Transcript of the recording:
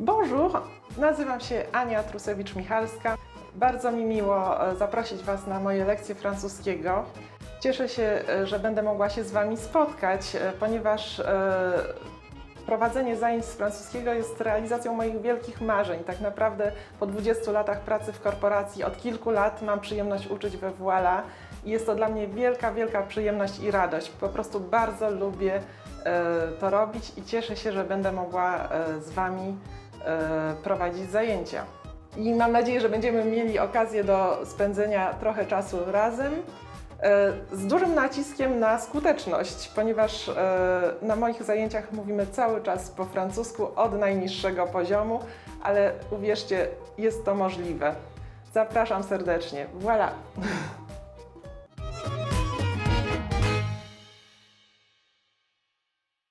Bonjour, nazywam się Ania Trusewicz-Michalska. Bardzo mi miło e, zaprosić Was na moje lekcje francuskiego. Cieszę się, e, że będę mogła się z Wami spotkać, e, ponieważ prowadzenie zajęć z francuskiego jest realizacją moich wielkich marzeń. Tak naprawdę po 20 latach pracy w korporacji od kilku lat mam przyjemność uczyć we Voila i jest to dla mnie wielka, wielka przyjemność i radość. Po prostu bardzo lubię to robić i cieszę się, że będę mogła z Wami prowadzić zajęcia. I mam nadzieję, że będziemy mieli okazję do spędzenia trochę czasu razem. E, Z dużym naciskiem na skuteczność, ponieważ e, na moich zajęciach mówimy cały czas po francusku od najniższego poziomu, ale uwierzcie, jest to możliwe. Zapraszam serdecznie. Voilà!